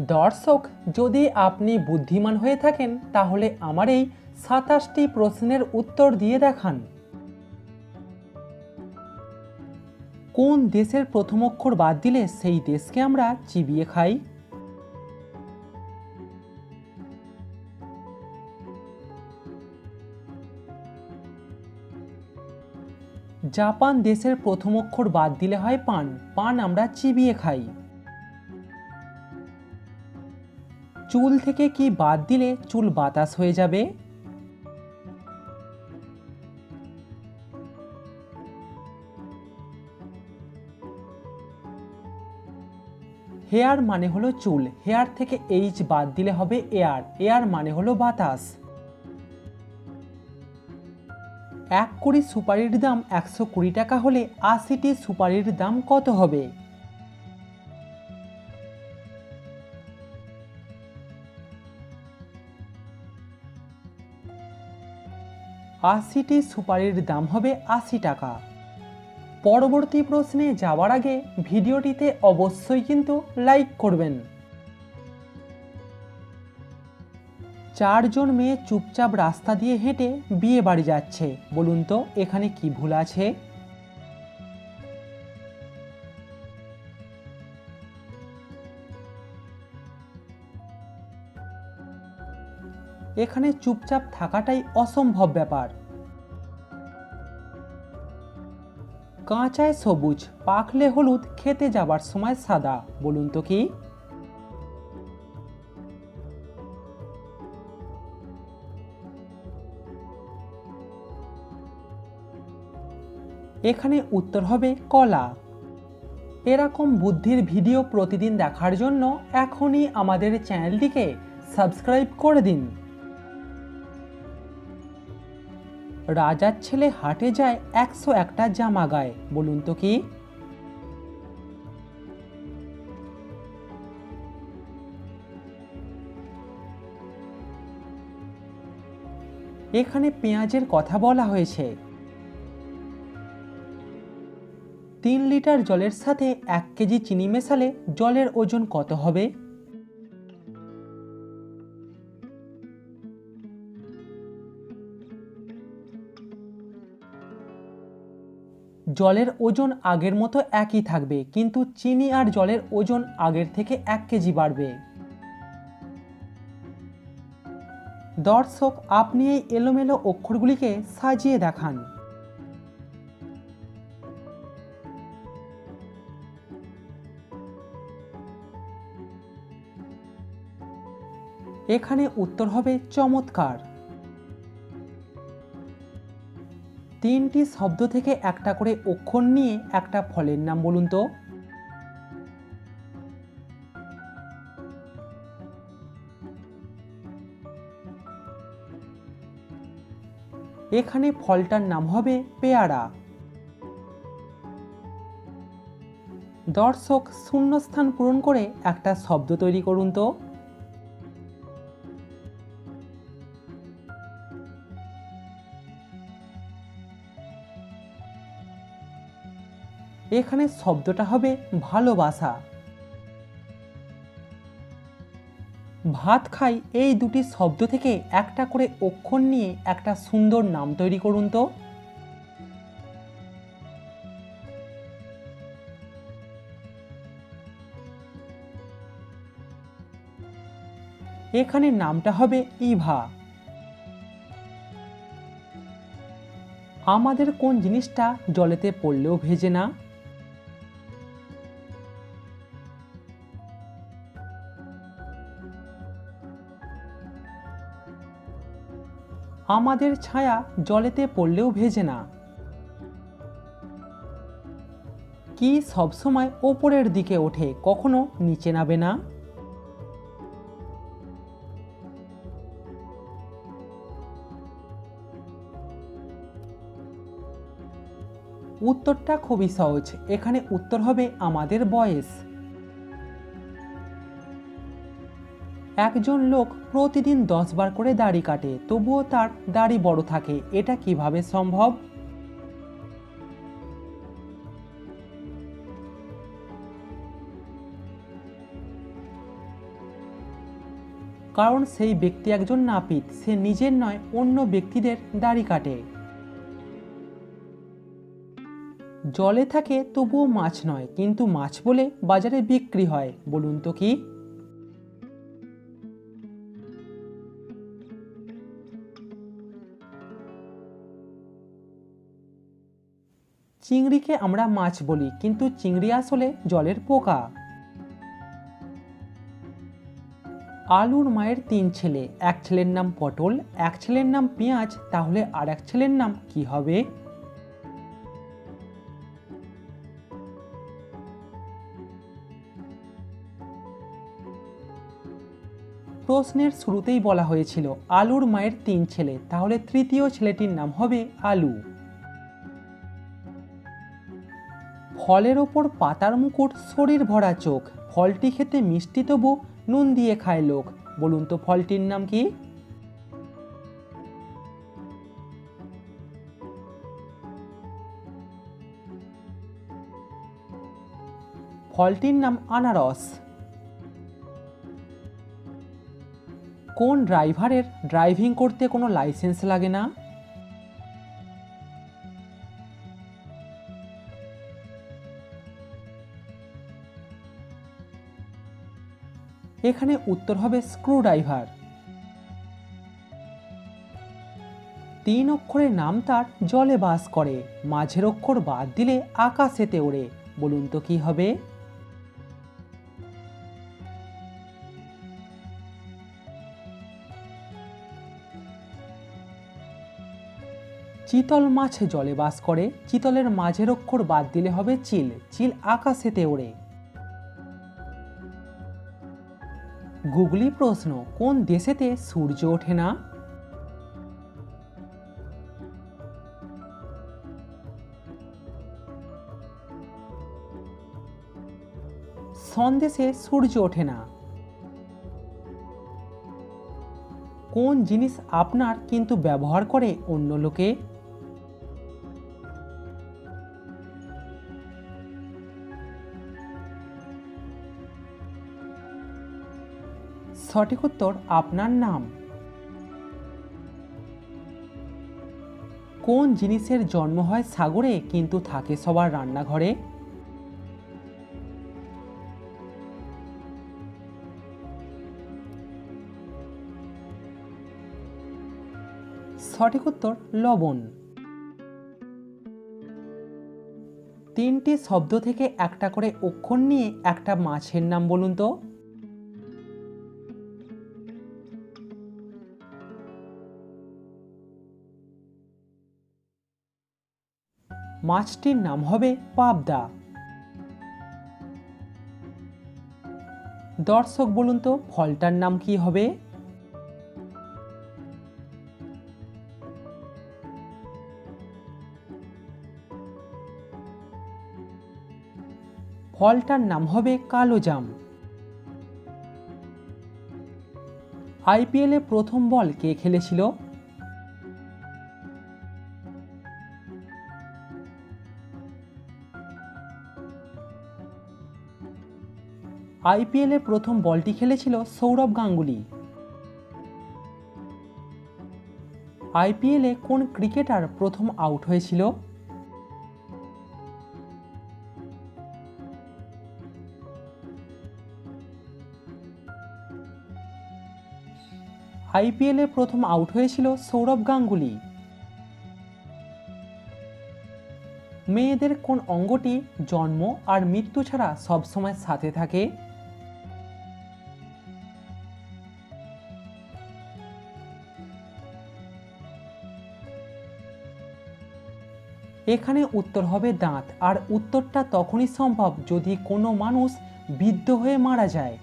দর্শক, যদি আপনি বুদ্ধিমান হয়ে থাকেন, তাহলে আমার এই সাতাশটি প্রশ্নের উত্তর দিয়ে দেখান। কোন দেশের প্রথম অক্ষর বাদ দিলে সেই দেশকে আমরা চিবিয়ে খাই? জাপান দেশের প্রথম অক্ষর বাদ দিলে হয় পান। পান আমরা চিবিয়ে খাই। চুল থেকে কি বাদ দিলে চুল বাতাস হয়ে যাবে? হেয়ার মানে হলো চুল। হেয়ার থেকে এইচ বাদ দিলে হবে এয়ার। এয়ার মানে হলো বাতাস। এক কুড়ি সুপারির দাম একশো কুড়ি টাকা হলে আশিটি সুপারির দাম কত হবে? আশিটি সুপারির দাম হবে আশি টাকা। পরবর্তী প্রশ্নে যাওয়ার আগে ভিডিওটিতে অবশ্যই কিন্তু লাইক করবেন। চারজন মেয়ে চুপচাপ রাস্তা দিয়ে হেঁটে বিয়ে বাড়ি যাচ্ছে। বলুন তো এখানে কি ভুল আছে? এখানে চুপচাপ থাকাটাই অসম্ভব ব্যাপার। কাঁচায় সবুজ, পাকলে হলুদ, খেতে যাবার সময় সাদা, বলুন তো কি? এখানে উত্তর হবে কলা। এরকম বুদ্ধির ভিডিও প্রতিদিন দেখার জন্য এখনই আমাদের চ্যানেলটিকে সাবস্ক্রাইব করে দিন। রাজার ছেলে হাটে যায় একশো একটা জামা গায়ে। বলুন তো কি? এখানে পেঁয়াজের কথা বলা হয়েছে। তিন লিটার জলের সাথে এক কেজি চিনি মেশালে জলের ওজন কত হবে? জলের ওজন আগের মতো একই থাকবে, কিন্তু চিনি আর জলের ওজন আগের থেকে এক কেজি বাড়বে। দর্শক, আপনি এই এলোমেলো অক্ষরগুলিকে সাজিয়ে দেখান। এখানে উত্তর হবে চমৎকার। তিনটি শব্দ থেকে একটা করে অক্ষর নিয়ে একটা ফলের নাম বলুন তো। এখানে ফলটার নাম হবে পেয়ারা। দর্শক, শূন্যস্থান পূরণ করে একটা শব্দ তৈরি করুন তো। এখানে শব্দটা হবে ভালোবাসা। ভাত খাই এই দুটি শব্দ থেকে একটা করে অক্ষর নিয়ে একটা সুন্দর নাম তৈরি করুন তো। এখানে নামটা হবে ইভা। আমাদের কোন জিনিসটা জলেতে পড়লেও ভেজে না? আমাদের ছায়া জলেতে পড়লেও ভেজে না। কি সবসময় ওপরের দিকে ওঠে, কখনো নিচে নাবে না? উত্তরটা খুবই সহজ। এখানে উত্তর হবে আমাদের বয়স। একজন লোক প্রতিদিন দশ বার করে দাড়ি কাটে, তবুও তার দাড়ি বড় থাকে। এটা কীভাবে সম্ভব? কারণ সেই ব্যক্তি একজন নাপিত, সে নিজের নয়, অন্য ব্যক্তিদের দাড়ি কাটে। জলে থাকে, তবুও মাছ নয়, কিন্তু মাছ বলে বাজারে বিক্রি হয়। বলুন তো কি? চিংড়িকে আমরা মাছ বলি, কিন্তু চিংড়ি আসলে জলের পোকা। আলুর মায়ের তিন ছেলে, এক ছেলের নাম পটল, এক ছেলের নাম পেঁয়াজ, তাহলে আর এক ছেলের নাম কি হবে? প্রশ্নের শুরুতেই বলা হয়েছিল, আলুর মায়ের তিন ছেলে, তাহলে তৃতীয় ছেলেটির নাম হবে আলু। ফলের ওপর পাতার মুকুট, শরীর ভরা চোখ। ফলটি খেতে মিষ্টি তবু নুন দিয়ে খায় লোক। বলুন তো ফলটির নাম কি? ফলটির নাম আনারস। কোন ড্রাইভারের ড্রাইভিং করতে কোনো লাইসেন্স লাগে না? এখানে উত্তর হবে স্ক্রুড্রাইভার। তিন অক্ষরের নাম তার জলে বাস করে, মাঝের অক্ষর বাদ দিলে আকাশেতে ওড়ে। বলুন তো কি হবে? চিতল মাছ জলে বাস করে, চিতলের মাঝের অক্ষর বাদ দিলে হবে চিল চিল আকাশেতে ওড়ে। গুগলি প্রশ্ন, কোন দেশেতে সূর্য ওঠে না? সন্দেশে সূর্য ওঠে না। কোন জিনিস আপনার কিন্তু ব্যবহার করে অন্য লোকে? সঠিক উত্তর আপনার নাম। কোন জিনিসের জন্ম হয় সাগরে কিন্তু থাকে সবার রান্নাঘরে? সঠিক উত্তর, লবণ। তিনটি শব্দ থেকে একটা করে অক্ষর নিয়ে একটা মাছের নাম বলুন তো। মাছটির নাম হবে পাবদা। দর্শক বলুন তো, ফলটার নাম কি হবে? ফলটার নাম হবে কালো জাম। আইপিএলে প্রথম বল কে খেলেছিল? আইপিএলে প্রথম বলটি খেলেছিল সৌরভ গাঙ্গুলি। আইপিএলে কোন ক্রিকেটার প্রথম আউট হয়েছিল? আইপিএলে প্রথম আউট হয়েছিল সৌরভ গাঙ্গুলি। মেয়েদের কোন অঙ্গটি জন্ম আর মৃত্যু ছাড়া সবসময় সাথে থাকে? এখানে উত্তর হবে দাঁত। আর উত্তরটা তখনই সম্ভব যদি কোনো মানুষ বিদ্ধ হয়ে মারা যায়।